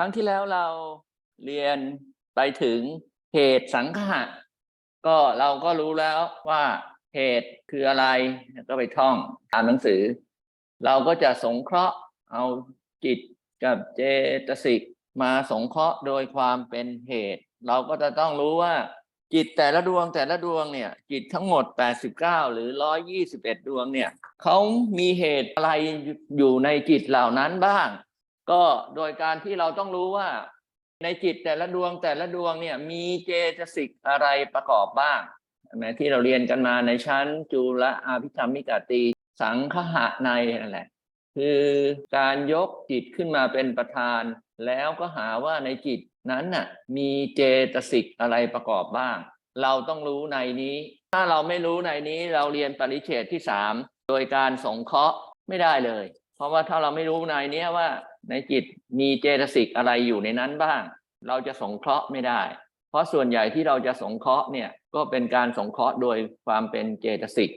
ครั้งที่แล้วเราเรียนไปถึงเหตุสังขะก็เราก็รู้แล้วว่าเหตุคืออะไรก็ไปท่องตามหนังสือ เราก็จะสงเคราะห์เอาจิตกับเจตสิกมาสงเคราะห์โดยความเป็นเหตุ เราก็จะต้องรู้ว่า จิตแต่ละดวงแต่ละดวงเนี่ย จิตทั้งหมด 89 หรือ 121 ดวงเนี่ยเขามีเหตุอะไรอยู่ในจิตเหล่านั้นบ้าง ก็โดยการที่เราต้องรู้ว่าในจิตแต่ละดวงแต่ละดวงเนี่ยมีเจตสิกอะไรประกอบบ้างใช่ไหมที่เราเรียนกันมาในชั้นจุลอาภิธรรมิกาตีสังคหะในนั่นแหละ คือการยกจิตขึ้นมาเป็นประธาน แล้วก็หาว่าในจิตนั้นน่ะมีเจตสิกอะไรประกอบบ้าง เราต้องรู้ในนี้ ถ้าเราไม่รู้ในนี้เราเรียนปริเฉดที่สามโดยการสงเคราะห์ไม่ได้เลย เพราะว่าถ้าเราไม่รู้ในนี้ว่า ในจิตมีเจตสิกอะไรอยู่ในนั้นบ้าง เราจะสงเคราะห์ไม่ได้ เพราะส่วนใหญ่ที่เราจะสงเคราะห์เนี่ยก็เป็นการสงเคราะห์โดยความเป็นเจตสิก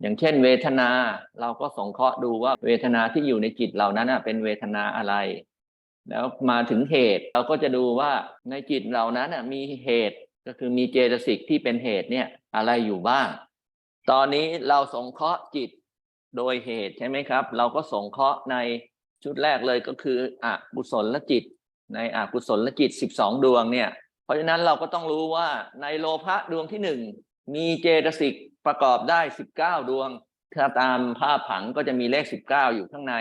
อย่างเช่น เวทนาเราก็สงเคราะห์ดูว่าเวทนาที่อยู่ในจิตเหล่านั้นนะเป็นเวทนาอะไร แล้วมาถึงเหตุเราก็จะดูว่าในจิตเหล่านั้นนะมีเหตุก็คือมีเจตสิกที่เป็นเหตุเนี่ยอะไรอยู่บ้าง ตอนนี้เราสงเคราะห์จิตโดยเหตุใช่ไหมครับ เราก็สงเคราะห์ใน ชุดแรกเลยก็คืออกุศลลจิต ในอกุศลลจิต 12 ดวงเนี่ย เพราะฉะนั้นเราก็ต้องรู้ว่าในโลภะดวงที่หนึ่งมีเจตสิกประกอบได้ 19 ดวง ถ้าตามภาพผังก็จะมีเลข 19 อยู่ข้างใน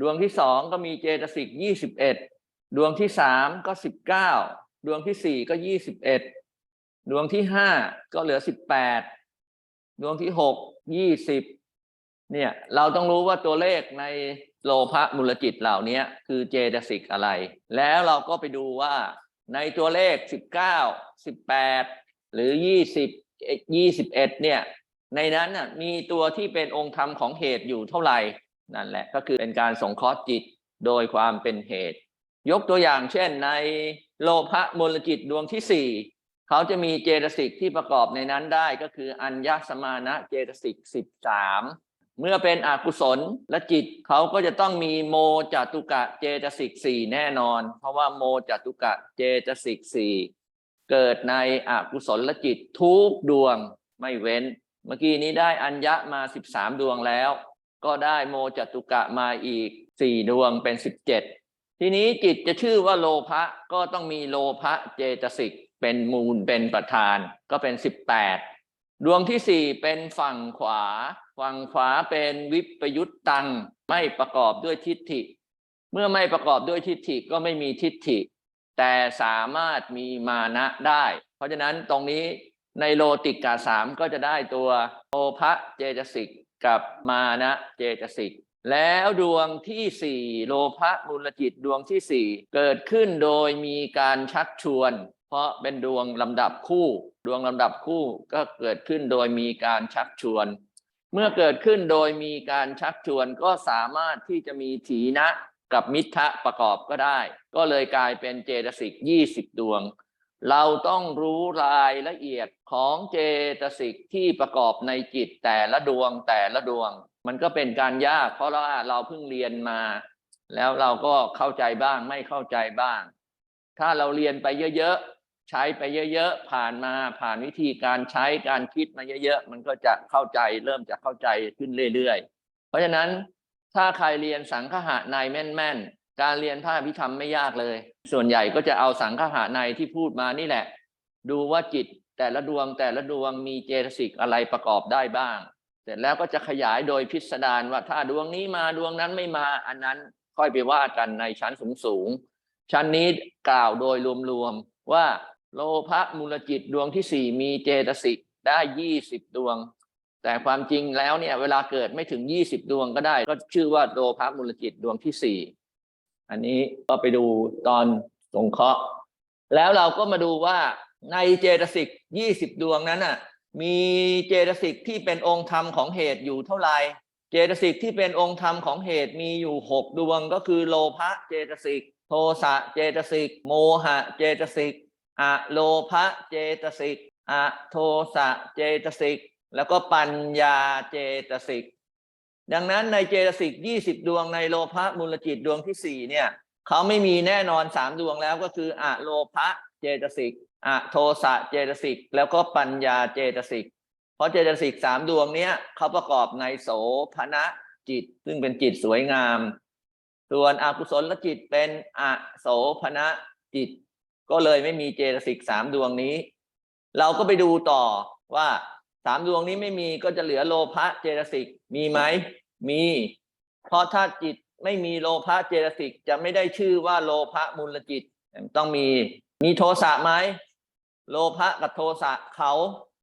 ดวงที่สองก็มีเจตสิก 21 ดวงที่สามก็ 19 ดวงที่สี่ก็ 21 ดวงที่ห้าก็เหลือ 18 ดวงที่หก20เนี่ยเราต้องรู้ว่าตัวเลขใน โลภะมูลจิตเหล่านี้คือเจตสิกอะไร แล้วเราก็ไปดูว่าในตัวเลข 19 18 หรือ 20 21 เนี่ย ในนั้นน่ะมีตัวที่เป็นองค์ธรรมของเหตุอยู่เท่าไหร่ นั่นแหละก็คือเป็นการสงเคราะห์จิตโดยความเป็นเหตุ ยกตัวอย่างเช่นในโลภะมูลจิตดวงที่สี่เขาจะมีเจตสิกที่ประกอบในนั้นได้ก็คืออัญญสมานะเจตสิกสิบสาม เมื่อเป็นอกุศลและจิตเขาก็จะต้องมีโมจตุกะเจตสิกสี่แน่นอน เพราะว่าโมจตุกะเจตสิกสี่เกิดในอกุศลและจิตทุกดวงไม่เว้น เมื่อกี้นี้ได้อัญญะมาสิบสามดวงแล้ว ก็ได้โมจตุกะมาอีกสี่ดวงเป็นสิบเจ็ดทีนี้จิตจะชื่อว่าโลภะก็ต้องมีโลภะเจตสิกเป็นมูลเป็นประธานก็เป็นสิบแปดดวงที่สี่เป็นฝั่งขวา ฝั่งขวาเป็นวิปยุตตังไม่ประกอบด้วยทิฏฐิ เมื่อไม่ประกอบด้วยทิฏฐิก็ไม่มีทิฏฐิ แต่สามารถมีมานะได้ เพราะฉะนั้นตรงนี้ในโลติกาสามก็จะได้ตัวโลภะเจตสิกกับมานะเจตสิกแล้วดวงที่สี่โลภะมูลจิตดวงที่สี่เกิดขึ้นโดยมีการชักชวน เพราะเป็นดวงลำดับคู่ ดวงลำดับคู่ก็เกิดขึ้นโดยมีการชักชวน เมื่อเกิดขึ้นโดยมีการชักชวนก็สามารถที่จะมีถีนะกับมิทะประกอบก็ได้ ก็เลยกลายเป็นเจตสิก20ดวง เราต้องรู้รายละเอียดของเจตสิกที่ประกอบในจิตแต่ละดวงแต่ละดวง มันก็เป็นการยาก เพราะว่าเราเพิ่งเรียนมา แล้วเราก็เข้าใจบ้างไม่เข้าใจบ้าง ถ้าเราเรียนไปเยอะ ใช้ไปเยอะๆ ผ่านมาผ่านวิธีการใช้การคิดมาเยอะๆ มันก็จะเข้าใจเริ่มจะเข้าใจขึ้นเรื่อยๆ เพราะฉะนั้นถ้าใครเรียนสังคหะในแม่นๆ การเรียนพระอภิธรรมไม่ยากเลย ส่วนใหญ่ก็จะเอาสังคหะในที่พูดมานี่แหละ ดูว่าจิตแต่ละดวงแต่ละดวงมีเจตสิกอะไรประกอบได้บ้าง เสร็จแล้วก็จะขยายโดยพิสดารว่าถ้าดวงนี้มาดวงนั้นไม่มาอันนั้นค่อยไปว่ากันในชั้นสูงๆชั้นนี้กล่าวโดยรวมๆว่า โลภะมูลจิตดวงที่สี่มีเจตสิกได้ยี่สิบดวง แต่ความจริงแล้วเนี่ยเวลาเกิดไม่ถึงยี่สิบดวงก็ได้ ก็ชื่อว่าโลภะมูลจิตดวงที่สี่อันนี้ก็ไปดูตอนสงเคราะห์ แล้วเราก็มาดูว่าในเจตสิกยี่สิบดวงนั้นน่ะมีเจตสิกที่เป็นองค์ธรรมของเหตุอยู่เท่าไหร่เจตสิกที่เป็นองค์ธรรมของเหตุมีอยู่หกดวงก็คือโลภะเจตสิก โทสะเจตสิก โมหะเจตสิก อะโลภะเจตสิกอะโทสะเจตสิก แล้วก็ปัญญาเจตสิก ดังนั้นในเจตสิกยี่สิบดวงในโลภะมูลจิตดวงที่สี่เนี่ยเขาไม่มีแน่นอนสามดวงแล้วก็คืออะโลภะเจตสิกอะโทสะเจตสิก แล้วก็ปัญญาเจตสิก เพราะเจตสิกสามดวงเนี้ยเขาประกอบในโสภณะจิต ซึ่งเป็นจิตสวยงาม ส่วนอกุศลจิตเป็นอโสภณะจิต ก็เลยไม่มีเจตสิกสามดวงนี้ เราก็ไปดูต่อว่าสามดวงนี้ไม่มีก็จะเหลือโลภะเจตสิกมีไหมมี เพราะถ้าจิตไม่มีโลภะเจตสิกจะไม่ได้ชื่อว่าโลภะมูลจิต ต้องมีมีโทสะไหมโลภะกับโทสะเขา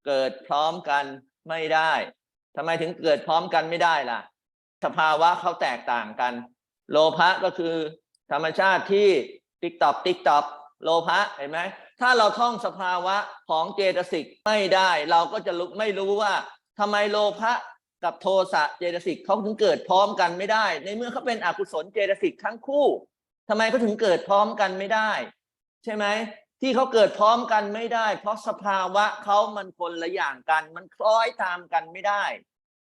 เกิดพร้อมกันไม่ได้ทำไมถึงเกิดพร้อมกันไม่ได้ล่ะ สภาวะเขาแตกต่างกัน โลภะก็คือธรรมชาติที่ติ๊กตอกติ๊กตอก โลภะเห็นไหมถ้าเราท่องสภาวะของเจตสิกไม่ได้เราก็จะไม่รู้ว่าทำไมโลภะกับโทสะเจตสิกเขาถึงเกิดพร้อมกันไม่ได้ ในเมื่อเขาเป็นอกุศลเจตสิกทั้งคู่ทำไมเขาถึงเกิดพร้อมกันไม่ได้ ใช่ไหมที่เขาเกิดพร้อมกันไม่ได้ เพราะสภาวะเขามันคนละอย่างกัน มันคล้อยตามกันไม่ได้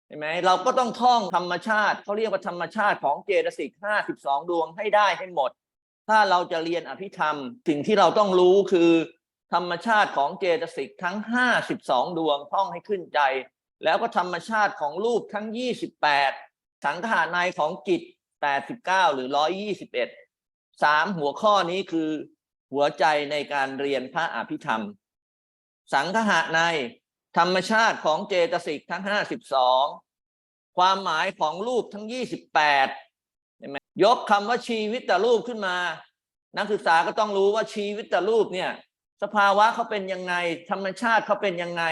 เห็นไหมเราก็ต้องท่องธรรมชาติเขาเรียกว่าธรรมชาติของเจตสิกห้าสิบสองดวงให้ได้ให้หมด ถ้าเราจะเรียนอภิธรรม สิ่งที่เราต้องรู้คือ ธรรมชาติของเจตสิกทั้ง 52 ดวงท่องให้ขึ้นใจ แล้วก็ธรรมชาติของรูปทั้ง 28 สังขารในของจิต 89 หรือ 121 3 หัวข้อนี้คือหัวใจในการเรียนพระอภิธรรม สังขารในธรรมชาติของเจตสิกทั้ง 52 ความหมายของรูปทั้ง 28 ห็นไหมยกคำว่าชีวิตแต่รูปขึ้นมา นักศึกษาก็ต้องรู้ว่าชีวิตแต่รูปเนี่ย สภาวะเขาเป็นยังไง ธรรมชาติเขาเป็นยังไง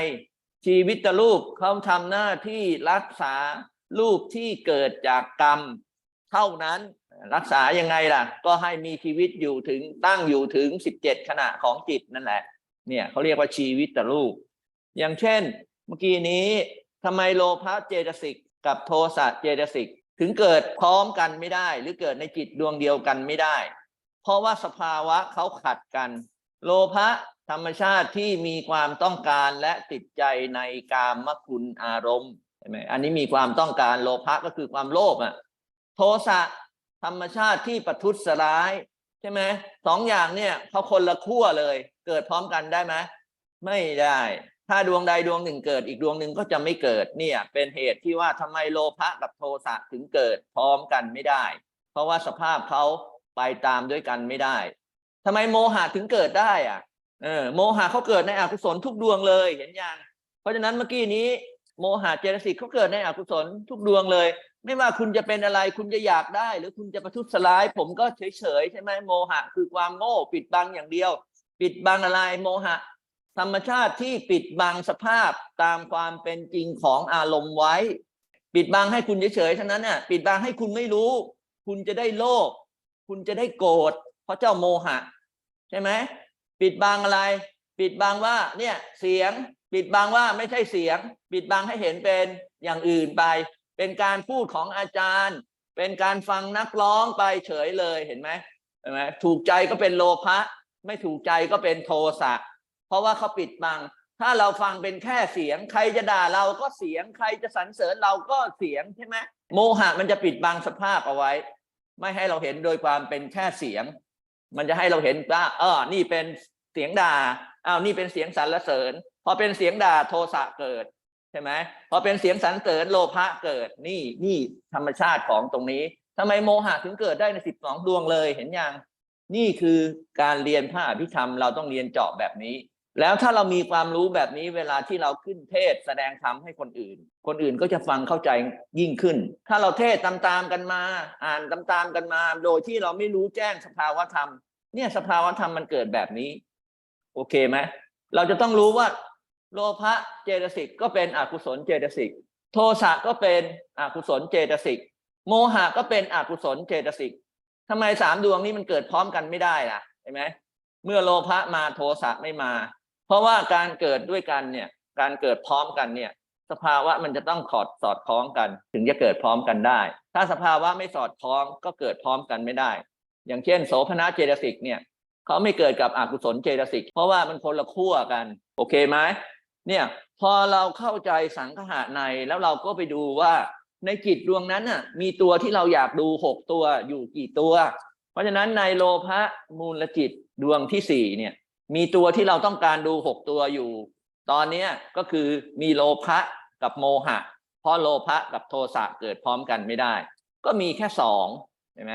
ชีวิตแต่รูปเขาทำหน้าที่รักษารูปที่เกิดจากกรรม เท่านั้นรักษายังไงล่ะ ก็ให้มีชีวิตอยู่ถึงตั้งอยู่ถึงสิบเจ็ดขณะของจิตนั่นแหละ เนี่ยเขาเรียกว่าชีวิตแต่รูป อย่างเช่น เมื่อกี้นี้ทำไมโลภะเจตสิกกับโทสะเจตสิก ถึงเกิดพร้อมกันไม่ได้ หรือเกิดในจิตดวงเดียวกันไม่ได้ เพราะว่าสภาวะเขาขัดกัน โลภะธรรมชาติที่มีความต้องการและติดใจในกามคุณอารมณ์ใช่ไหมอันนี้มีความต้องการโลภะก็คือความโลภอะโทสะธรรมชาติที่ประทุษร้ายใช่ไหมสองอย่างเนี่ยเขาคนละขั้วเลย เกิดพร้อมกันได้ไหมไม่ได้ ถ้าดวงใดดวงหนึ่งเกิดอีกดวงหนึ่งก็จะไม่เกิดเนี่ย เป็นเหตุที่ว่าทำไมโลภะกับโทสะถึงเกิดพร้อมกันไม่ได้ เพราะว่าสภาพเขาไปตามด้วยกันไม่ได้ทำไมโมหะถึงเกิดได้อะเออโมหะเขาเกิดในอกุศลทุกดวงเลยเห็นยังเพราะฉะนั้นเมื่อกี้นี้โมหะเจตสิกเขาเกิดในอกุศลทุกดวงเลย ไม่ว่าคุณจะเป็นอะไรคุณจะอยากได้ หรือคุณจะประทุษร้าย ผมก็เฉยๆใช่ไหมโมหะคือความโง่ปิดบังอย่างเดียว ปิดบังอะไรโมหะ ธรรมชาติที่ปิดบังสภาพตามความเป็นจริงของอารมณ์ไว้ ปิดบังให้คุณเฉยๆเท่านั้นน่ะปิดบังให้คุณไม่รู้ คุณจะได้โลภคุณจะได้โกรธเพราะเจ้าโมหะ ใช่ไหมปิดบังอะไร ปิดบังว่าเนี่ยเสียง ปิดบังว่าไม่ใช่เสียง ปิดบังให้เห็นเป็นอย่างอื่นไป เป็นการพูดของอาจารย์ เป็นการฟังนักร้องไปเฉยเลยเห็นไหมเห็นไหมถูกใจก็เป็นโลภะไม่ถูกใจก็เป็นโทสะ เพราะว่าเขาปิดบัง ถ้าเราฟังเป็นแค่เสียง ใครจะด่าเราก็เสียง ใครจะสรรเสริญเราก็เสียงใช่ไหมโมหะมันจะปิดบังสภาพเอาไว้ ไม่ให้เราเห็นโดยความเป็นแค่เสียง มันจะให้เราเห็นว่าเออนี่เป็นเสียงด่าอ้าวนี่เป็นเสียงสรรเสริญ พอเป็นเสียงด่าโทสะเกิดใช่ไหมพอเป็นเสียงสรรเสริญโลภะเกิดนี่นี่ธรรมชาติของตรงนี้ทำไมโมหะถึงเกิดได้ในสิบสองดวงเลยเห็นยังนี่คือการเรียนพระอภิธรรมเราต้องเรียนเจาะแบบนี้ แล้วถ้าเรามีความรู้แบบนี้เวลาที่เราขึ้นเทศแสดงธรรมให้คนอื่น คนอื่นก็จะฟังเข้าใจยิ่งขึ้น ถ้าเราเทศตามๆกันมา อ่านตามๆกันมา โดยที่เราไม่รู้แจ้งสภาวธรรม เนี่ยสภาวธรรมมันเกิดแบบนี้ โอเคไหมเราจะต้องรู้ว่า โลภะเจตสิกก็เป็นอกุศลเจตสิก โทสะก็เป็นอกุศลเจตสิก โมหะก็เป็นอกุศลเจตสิกทำไมสามดวงนี้มันเกิดพร้อมกันไม่ได้ล่ะเห็นไหมเมื่อโลภะมาโทสะไม่มา เพราะว่าการเกิดด้วยกันเนี่ย การเกิดพร้อมกันเนี่ย สภาวะมันจะต้องขอดสอดคล้องกัน ถึงจะเกิดพร้อมกันได้ ถ้าสภาวะไม่สอดคล้องก็เกิดพร้อมกันไม่ได้ อย่างเช่น โสภณะเจตสิกเนี่ยเขาไม่เกิดกับอกุศลเจตสิก เพราะว่ามันคนละขั้วกัน โอเคไหมเนี่ยพอเราเข้าใจสังขหะในแล้วเราก็ไปดูว่าในจิตดวงนั้นน่ะ มีตัวที่เราอยากดูหกตัวอยู่กี่ตัว เพราะฉะนั้นในโลภะมูลจิตดวงที่สี่เนี่ย มีตัวที่เราต้องการดูหกตัวอยู่ ตอนเนี้ยก็คือมีโลภะกับโมหะ เพราะโลภะกับโทสะเกิดพร้อมกันไม่ได้ ก็มีแค่สองใช่ไหม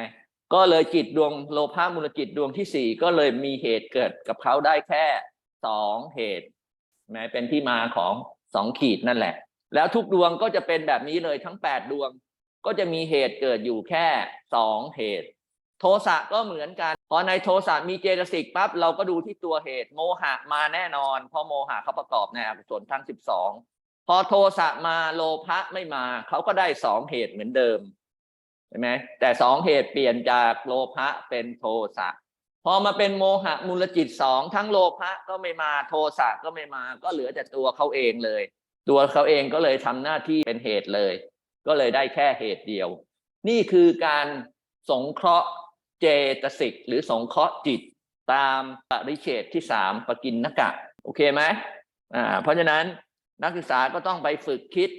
ก็เลยจิตดวงโลภะมูลจิตดวงที่สี่ก็เลยมีเหตุเกิดกับเขาได้แค่สองเหตุใช่ไหมเป็นที่มาของสองขีดนั่นแหละ แล้วทุกดวงก็จะเป็นแบบนี้เลยทั้งแปดดวง ก็จะมีเหตุเกิดอยู่แค่สองเหตุ โทสะก็เหมือนกัน พอในโทสะมีเจตสิกปั๊บเราก็ดูที่ตัวเหตุโมหะมาแน่นอน เพราะโมหะเขาประกอบในอกุศลทั้งสิบสองพอโทสะมาโลภะไม่มาเขาก็ได้สองเหตุเหมือนเดิมใช่ไหมแต่สองเหตุเปลี่ยนจากโลภะเป็นโทสะพอมาเป็นโมหะมูลจิตสองทั้งโลภะก็ไม่มาโทสะก็ไม่มา ก็เหลือแต่ตัวเขาเองเลย ตัวเขาเองก็เลยทำหน้าที่เป็นเหตุเลย ก็เลยได้แค่เหตุเดียว นี่คือการสงเคราะห์ เจตสิกหรือสงเคราะห์จิตตามปริเฉดที่สามปกินนกะ โอเคไหมอ่าเพราะฉะนั้นนักศึกษาก็ต้องไปฝึกคิด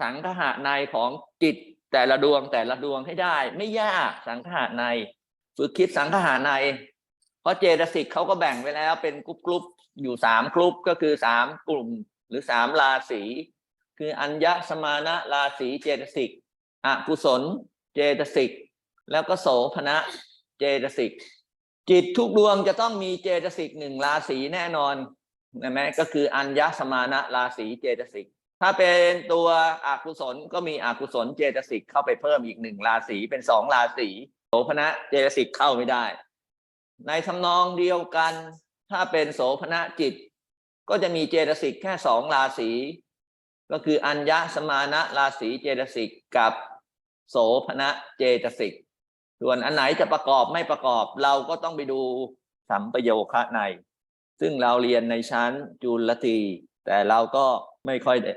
สังหะในของจิตแต่ละดวงแต่ละดวงให้ได้ ไม่ยากสังหะใน ฝึกคิดสังหะใน เพราะเจตสิกเขาก็แบ่งไว้แล้วเป็นกรุ๊ปกรุ๊ปอยู่สามกรุ๊ปก็คือสามกลุ่มหรือสามราศีคืออัญญสมานะราศีเจตสิกอกุศลเจตสิก แล้วก็โสภณะ เจตสิก จิตทุกดวงจะต้องมีเจตสิกหนึ่งราศีแน่นอนนะไหมก็คืออัญญสมานะราศีเจตสิก ถ้าเป็นตัวอกุศลก็มีอกุศลเจตสิกเข้าไปเพิ่มอีกหนึ่งราศีเป็นสองราศีโสภณะเจตสิกเข้าไม่ได้ ในทำนองเดียวกัน ถ้าเป็นโสภณะจิต ก็จะมีเจตสิกแค่สองราศีก็คืออัญญสมานะราศีเจตสิกกับโสภณะเจตสิก ส่วนอันไหนจะประกอบไม่ประกอบเราก็ต้องไปดูสัมปโยคะใน ซึ่งเราเรียนในชั้นจุลตรีแต่เราก็ไม่ค่อยได้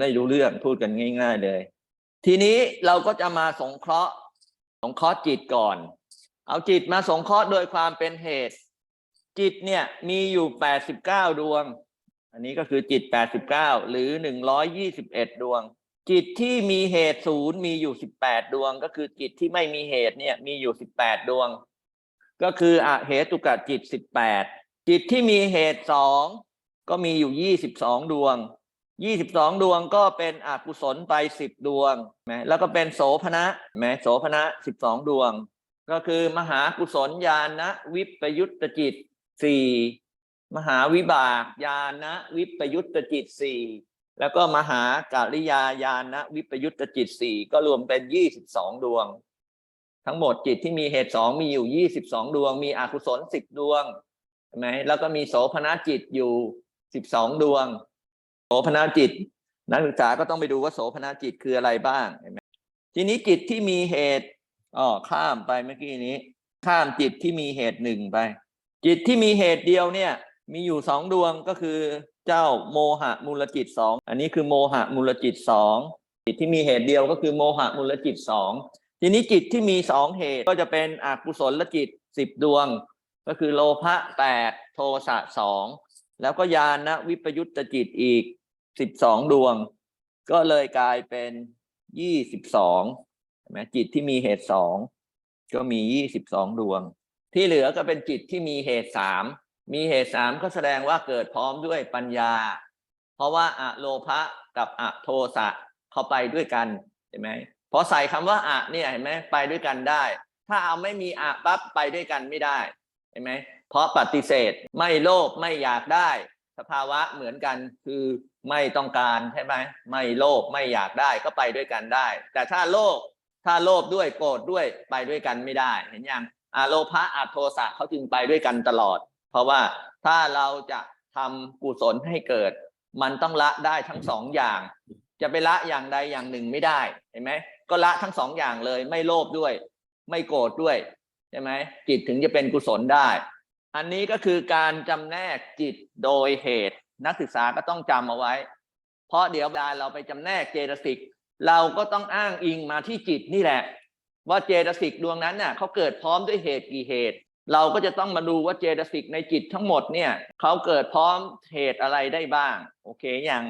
ได้รู้เรื่องพูดกันง่าย ๆเลย ทีนี้เราก็จะมาสงเคราะห์สงเคราะห์จิตก่อน เอาจิตมาสงเคราะห์โดยความเป็นเหตุ จิตเนี่ยมีอยู่แปดสิบเก้าดวง อันนี้ก็คือจิตแปดสิบเก้าหรือหนึ่งร้อยยี่สิบเอ็ดดวง จิตที่มีเหตุศูนย์มีอยู่สิบแปดดวง ก็คือจิตที่ไม่มีเหตุเนี่ย มีอยู่สิบแปดดวง ก็คืออเหตุกะจิตสิบแปดจิตที่มีเหตุสองก็มีอยู่ยี่สิบสองดวงยี่สิบสองดวงก็เป็นอกุศลไปสิบดวงแหมแล้วก็เป็นโสภณะแหมโสภณะสิบสองดวง ก็คือมหากุศลญาณวิปยุตตจิตสี่มหาวิบากญาณวิปยุตตจิตสี่ แล้วก็มหากาลิยาญาณวิปยุตตจิตสี่ก็รวมเป็นยี่สิบสองดวง ทั้งหมดจิตที่มีเหตุสองมีอยู่ยี่สิบสองดวง มีอกุศลสิบดวงใช่ไหมแล้วก็มีโสภณจิตอยู่สิบสองดวง โสภณจิต นักศึกษาก็ต้องไปดูว่าโสภณจิตคืออะไรบ้างเห็นไหมทีนี้จิตที่มีเหตุอ๋อข้ามไปเมื่อกี้นี้ ข้ามจิตที่มีเหตุหนึ่งไป จิตที่มีเหตุเดียวเนี่ย มีอยู่สองดวงก็คือ เจ้าโมหะมูลจิตสองอันนี้คือโมหะมูลจิตสองจิตที่มีเหตุเดียวก็คือโมหะมูลจิตสองทีนี้จิตที่มีสองเหตุก็จะเป็นอกุศลจิตสิบดวง ก็คือโลภะแปดโทสะสองแล้วก็ญาณวิปยุตตจิตอีกสิบสองดวง ก็เลยกลายเป็นยี่สิบสองใช่ไหมจิตที่มีเหตุสองก็มียี่สิบสองดวง ที่เหลือก็เป็นจิตที่มีเหตุสาม มีเหตุสามก็แสดงว่าเกิดพร้อมด้วยปัญญา เพราะว่าอะโลภะกับอะโทสะเข้าไปด้วยกันเห็นไหมพอใส่คำว่าอะเนี่ยเห็นไหมไปด้วยกันได้ ถ้าเอาไม่มีอะปั๊บไปด้วยกันไม่ได้เห็นไหมเพราะปฏิเสธไม่โลภไม่อยากได้ สภาวะเหมือนกันคือไม่ต้องการใช่ไหมไม่โลภไม่อยากได้ก็ไปด้วยกันได้ แต่ถ้าโลภถ้าโลภด้วยโกรธด้วยไปด้วยกันไม่ได้ เห็นยังอะโลภะอะโทสะเขาจึงไปด้วยกันตลอด เพราะว่าถ้าเราจะทำกุศลให้เกิด มันต้องละได้ทั้งสองอย่าง จะไปละอย่างใดอย่างหนึ่งไม่ได้เห็นไหมก็ละทั้งสองอย่างเลย ไม่โลภด้วย ไม่โกรธด้วยใช่ไหมจิตถึงจะเป็นกุศลได้ อันนี้ก็คือการจำแนกจิตโดยเหตุ นักศึกษาก็ต้องจำเอาไว้ เพราะเดี๋ยวเวลาเราไปจำแนกเจตสิกเราก็ต้องอ้างอิงมาที่จิตนี่แหละ ว่าเจตสิกดวงนั้นน่ะเขาเกิดพร้อมด้วยเหตุกี่เหตุ เราก็จะต้องมาดูว่าเจตสิกในจิตทั้งหมดเนี่ยเขาเกิดพร้อมเหตุอะไรได้บ้าง โอเคอยัง